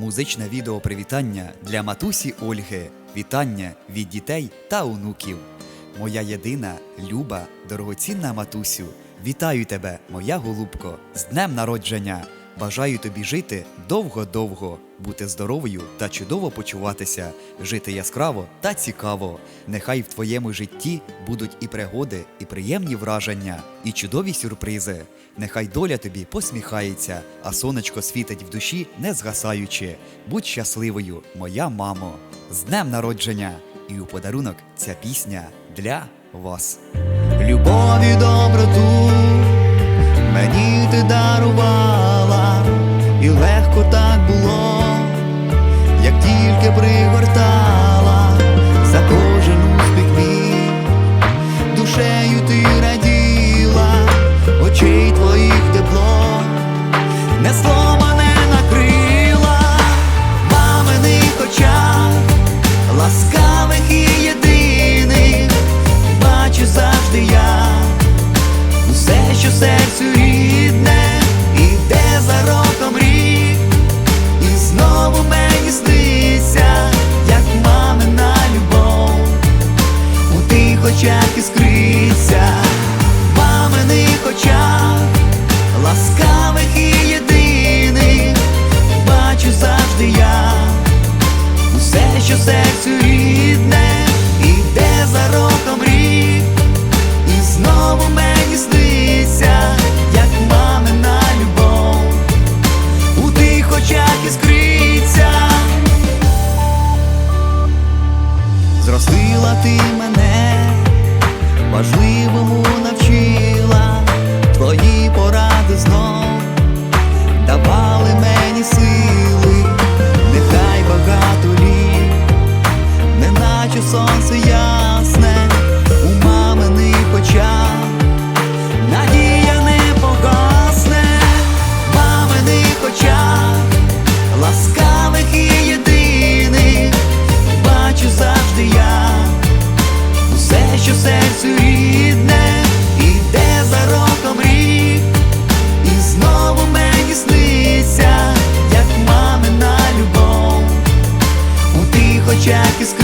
Музичне відео привітання для матусі Ольги. Вітання від дітей та онуків. Моя єдина, люба, дорогоцінна матусю. Вітаю тебе, моя голубко, з днем народження. Бажаю тобі жити довго-довго, бути здоровою та чудово почуватися, жити яскраво та цікаво. Нехай в твоєму житті будуть і пригоди, і приємні враження, і чудові сюрпризи. Нехай доля тобі посміхається, а сонечко світить в душі, не згасаючи. Будь щасливою, моя мамо, з днем народження! І у подарунок ця пісня для вас. Любов і доброту мені ти дарувала, і легко так було, як тільки пригортала за кожен успіх мій, душею ти раділа, очей твоїх тепло, несло мене на крила, маминих очах, ласкавих і єдиних, бачу завжди я. Усе, що серцю рідне, що серцю рідне, іде за роком рік. І знову мені сниться, як мамина любов, у тих очах іскриться. Зростила ти мене, важливому навчила, jack is